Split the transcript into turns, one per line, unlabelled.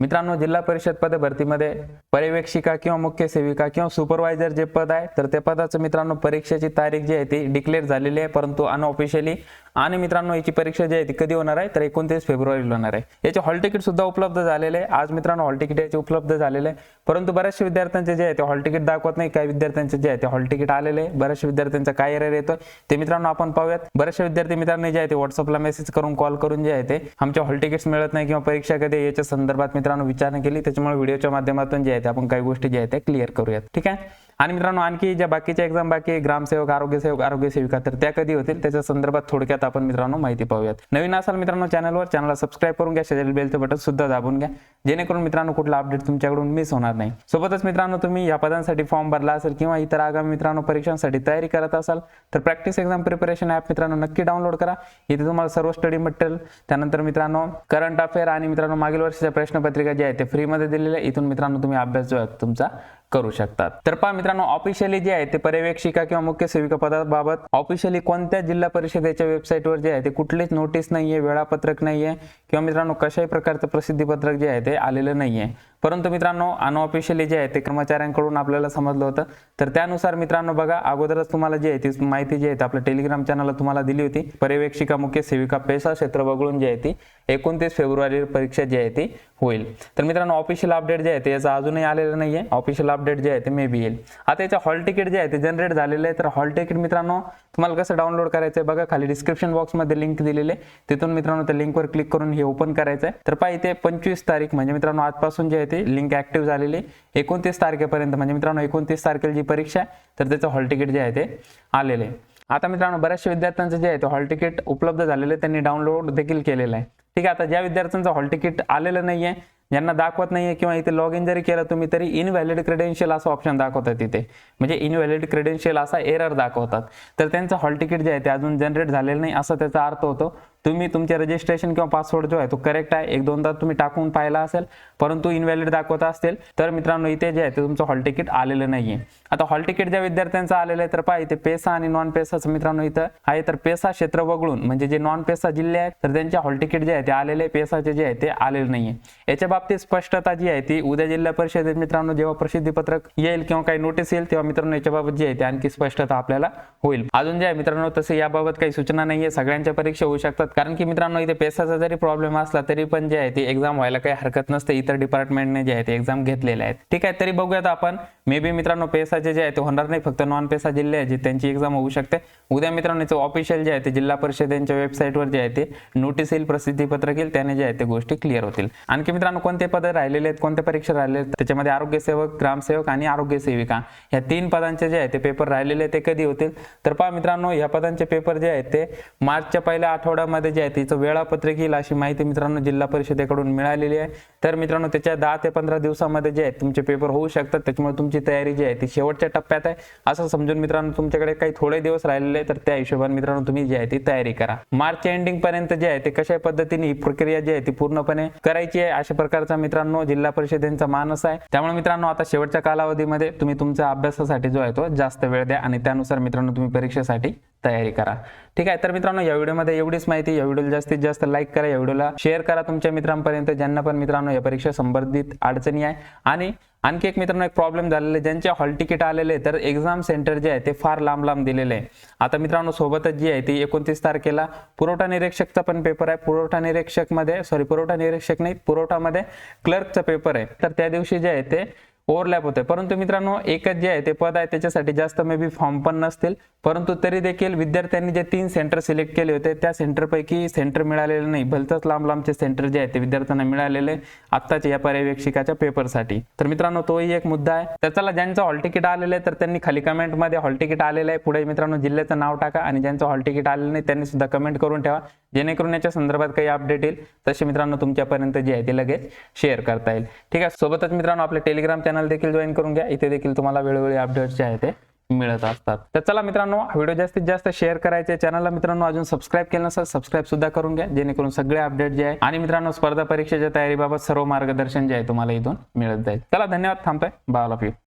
मित्रांनो जिल्हा परिषद पद भरतीमध्ये पर्यवेक्षिका किंवा मुख्य सेविका किंवा सुपरवायझर जे पद आहे तर त्या पदाचं मित्रांनो परीक्षेची तारीख जी आहे ती डिक्लेअर झालेली आहे परंतु अनऑफिशियली आणि मित्रांनो याची परीक्षा जी आहे ती कधी होणार आहे? तर एकोणतीस फेब्रुवारीला होणार आहे. याचे हॉल तिकीट सुद्धा उपलब्ध झालेले आहे. आज मित्रांनो हॉल तिकीट याचे उपलब्ध झालेले आहे. परंतु बऱ्याचशा विद्यार्थ्यांचे जे आहे ते हॉल तिकीट दाखवत नाही. काही विद्यार्थ्यांचे जे आहे ते हॉल तिकीट आलेले आहे. बऱ्याचशा विद्यार्थ्यांचा काय एरर येतोय ते मित्रांनो आपण पाहूयात. बऱ्याचशा विद्यार्थी मित्रांनी जे आहे ते व्हॉट्सअपला मेसेज करून कॉल करून जे आहे ते आमच्या हॉल तिकीट्स मिळत नाही किंवा परीक्षा कधी याच्या संदर्भात मित्रांनो विचारणा केली. त्याच्यामुळे व्हिडिओच्या माध्यमातून जे आहे ते आपण काही गोष्टी ज्या आहेत त्या क्लिअर करूयात. ठीक आहे? आणि मित्रांनो आणखी ज्या बाकीच्या एक्झाम बाकी ग्रामसेवक आरोग्य सेवक आरोग्य सेविका तर त्या कधी होतील? त्याच्या संदर्भात थोडक्यात आपण मित्रांनो माहिती पाहूयात. नवीन असाल मित्रांनो चॅनलवर चॅनलला सबस्क्राईब करून घ्या शेजारी बेलचं बटन सुद्धा दाबून घ्या. जेणेकरून मित्रांनो कुठला अपडेट तुमच्याकडून मिस होणार नाही. सोबतच मित्रांनो तुम्ही या पदांसाठी फॉर्म भरला असेल किंवा इतर आगामी मित्रांनो परीक्षांसाठी तयारी करत असाल तर प्रॅक्टिस एक्झाम प्रिपरेशन ॲप मित्रांनो नक्की डाउनलोड करा. इथे तुम्हाला सर्व स्टडी मटेरियल त्यानंतर मित्रांनो करंट अफेअर आणि मित्रांनो मागील वर्षाच्या प्रश्नपत्रिका ज्या आहेत ते फ्रीमध्ये दिलेल्या इथून मित्रांनो तुम्ही अभ्यास जो आहे तुमचा करू शकतात. तर पहा मित्रांनो ऑफिशियली जे आहे ते पर्यवेक्षिका किंवा मुख्य सेविका पदाबाबत ऑफिशियली कोणत्या जिल्हा परिषदेच्या वेबसाईटवर जे आहे ते कुठलीच नोटीस नाहीये वेळापत्रक नाहीये किंवा मित्रांनो कशाही प्रकारचं प्रसिद्धीपत्रक जे आहे ते आलेलं नाहीये. परंतु मित्रांनो अनऑफिशियली जे आहे ते कर्मचाऱ्यांकडून आपल्याला समजलं होतं. तर त्यानुसार मित्रांनो बघा अगोदरच तुम्हाला जी आहे ती माहिती जी आहे आपल्या टेलिग्राम चॅनलला तुम्हाला दिली होती. पर्यवेक्षिका मुख्य सेविका पेशा क्षेत्र वगळून जी आहे ती एकोणतीस फेब्रुवारी परीक्षा जी आहे ती होईल. तर मित्रांनो ऑफिशियल अपडेट जे आहे ते याचं अजूनही आलेलं नाही आहे ऑफिशियल अपडेट जे आहे ते मे बी येईल. आता याचं हॉल तिकीट जे आहे ते जनरेट झालेलं आहे. तर हॉल तिकीट मित्रांनो तुम्हाला कसं डाउनलोड करायचं आहे बघा. खाली डिस्क्रिप्शन बॉक्समध्ये लिंक दिलेले आहे. तिथून मित्रांनो त्या लिंकवर क्लिक करून हे ओपन करायचं आहे तर पहा ते पंचवीस तारीख म्हणजे मित्रांनो आजपासून जे आहे ते लिंक ऍक्टिव्ह झालेली एकोणतीस तारखेपर्यंत म्हणजे मित्रांनो एकोणतीस तारखेला जी परीक्षा आहे तर त्याचं हॉल तिकीट जे आहे ते आलेले आहे. आता मित्रांनो बऱ्याचशा विद्यार्थ्यांचं जे आहे ते हॉल तिकीट उपलब्ध झालेलं आहे. त्यांनी डाउनलोड देखील केलेलं आहे. ठीक आहे आता ज्या विद्यार्थ्यांचं हॉल तिकीट आलेलं नाहीये ज्यांना दाखवत नाहीये किंवा इथे लॉग इन जरी केलं तुम्ही तरी इनव्हॅलिड क्रेडेन्शियल असं ऑप्शन दाखवतात तिथे. म्हणजे इनव्हॅलिड क्रेडेन्शियल असा एरर दाखवतात. तर त्यांचं हॉल तिकीट जे आहे ते अजून जनरेट झालेलं नाही असं त्याचा अर्थ होतो. तुम्ही तुमचे रजिस्ट्रेशन किंवा पासवर्ड जो आहे तो करेक्ट आहे. एक दोनदा तुम्ही टाकून पाहिला असेल परंतु इनव्हॅलिड दाखवत असतील तर मित्रांनो इथे जे आहे ते तुमचं हॉल तिकीट आलेलं नाहीये. आता हॉल तिकीट ज्या विद्यार्थ्यांचं आलेलं आहे तर पहा इथे पेसा आणि नॉन पेसाचं मित्रांनो इथं आहे. तर पेसा क्षेत्र वगळून म्हणजे जे नॉन पेसा जिल्हे आहेत तर त्यांचे हॉल तिकीट जे आहे ते आलेले पेसाचे जे आहे ते आलेले नाहीये. याच्या बाबतीत स्पष्टता जी आहे ती उद्या जिल्हा परिषदेत मित्रांनो जेव्हा प्रसिद्धी पत्रक येईल किंवा काही नोटीस येईल तेव्हा मित्रांनो याच्याबाबत जी आहे ते आणखी स्पष्टता आपल्याला होईल. अजून जे आहे मित्रांनो तसे याबाबत काही सूचना नाहीये. सगळ्यांच्या परीक्षा होऊ शकतात. कारण की मित्रांनो इथे पेसाचा जरी प्रॉब्लेम असला तरी पण जे आहे ते एक्झाम व्हायला काही हरकत नसते. इतर डिपार्टमेंटने जे आहे ते एक्झाम घेतलेले आहेत. ठीक आहे तरी बघूयात आपण. मे बी मित्रांनो पेसाचे जे आहे ते होणार नाही. फक्त नॉन पेसा जिल्हे आहेत जे त्यांची एक्झाम होऊ शकते. उद्या मित्रांनो याचं ऑफिशियल जे आहे ते जिल्हा परिषदेच्या वेबसाईटवर जे आहे ते नोटीस येईल प्रसिद्धीपत्रक येईल. त्याने जे आहे ते गोष्टी क्लिअर होतील. आणखी मित्रांनो कोणते पद राहिलेले आहेत कोणत्या परीक्षा राहिले आहेत? त्याच्यामध्ये आरोग्य सेवक ग्रामसेवक आणि आरोग्य सेविका या तीन पदांचे जे आहे ते पेपर राहिलेले आहेत ते कधी होतील? तर पहा मित्रांनो या पदांचे पेपर जे आहेत ते मार्चच्या पहिल्या आठवड्यामध्ये जे आहे तिचं वेळापत्रक येईल अशी माहिती मित्रांनो जिल्हा परिषदेकडून मिळालेली आहे. तर मित्रांनो त्याच्या दहा ते पंधरा दिवसामध्ये जे आहे तुमचे पेपर होऊ शकतात. त्याच्यामुळे तुमची तयारी जी आहे ती शेवटच्या टप्प्यात आहे. असं समजून मित्रांनो तुमच्याकडे काही थोडे दिवस राहिलेले तर त्या हिशोबाने मित्रांनो तुम्ही जी आहे ती तयारी करा. मार्च एंडिंग पर्यंत जे आहे ते कशा पद्धतीने ही प्रक्रिया जी आहे ती पूर्णपणे करायची आहे अशा प्रकारचा मित्रांनो जिल्हा परिषदेचा मानस आहे. त्यामुळे मित्रांनो आता शेवटच्या कालावधीमध्ये तुम्ही तुमच्या अभ्यासासाठी जो आहे तो जास्त वेळ द्या आणि त्यानुसार मित्रांनो तुम्ही परीक्षेसाठी तयारी करा. ठीक आहे तर मित्रांनो या व्हिडिओमध्ये एवढीच माहिती. या व्हिडिओला जास्तीत जास्त लाईक करा. या व्हिडिओला शेअर करा तुमच्या मित्रांपर्यंत ज्यांना पण मित्रांनो या परीक्षा संबंधित अडचणी आहे. आणि आणखी एक मित्रांनो एक प्रॉब्लेम झालेला आहे. ज्यांचे हॉल तिकीट आलेले तर एक्झाम सेंटर जे आहे ते फार लांब लांब दिलेले आहे. आता मित्रांनो सोबतच जी आहे ती एकोणतीस तारखेला पुरवठा निरीक्षकचा पण पेपर आहे. पुरवठा निरीक्षकमध्ये सॉरी पुरवठा निरीक्षक नाही पुरवठामध्ये क्लर्कचा पेपर आहे. तर त्या दिवशी जे आहे ते ओव्हरलॅप होते परंतु मित्रांनो एकच जे आहे ते पद आहे त्याच्यासाठी जास्त मे बी फॉर्म पण नसतील. परंतु तरी देखील विद्यार्थ्यांनी जे तीन सेंटर सिलेक्ट केले होते त्या सेंटरपैकी सेंटर मिळालेले नाही. भलतंच लांब लांबचे सेंटर जे आहे ते विद्यार्थ्यांना मिळालेले आत्ताच्या या पर्यवेक्षिकाच्या पेपरसाठी तर मित्रांनो तोही एक मुद्दा आहे. तर चला ज्यांचं हॉल तिकीट आलेलं आहे तर त्यांनी खाली कमेंटमध्ये हॉल तिकीट आलेलं आहे. पुढे मित्रांनो जिल्ह्याचं नाव टाका आणि ज्यांचं हॉल तिकीट आलेलं नाही त्यांनी सुद्धा कमेंट करून ठेवा. जेणेकरून याच्या संदर्भात काही अपडेट येईल. तसे मित्रांनो तुमच्यापर्यंत जे आहे ते लगेच शेअर करता येईल. ठीक आहे? सोबतच मित्रांनो आपले टेलिग्राम चॅनल देखील जॉईन करून घ्या. इथे देखील तुम्हाला वेळोवेळी अपडेट्स जे आहे ते मिळत असतात. तर चला मित्रांनो व्हिडिओ जास्तीत जास्त शेअर करायचे. चॅनलला मित्रांनो अजून सबस्क्राईब केलं नसेल सबस्क्राईब सुद्धा करून घ्या. जेणेकरून सगळे अपडेट जे आहे आणि मित्रांनो स्पर्धा परीक्षेच्या तयारीबाबत सर्व मार्गदर्शन जे आहे तुम्हाला इथून मिळत जाईल. चला धन्यवाद. थांबतोय. Bye of you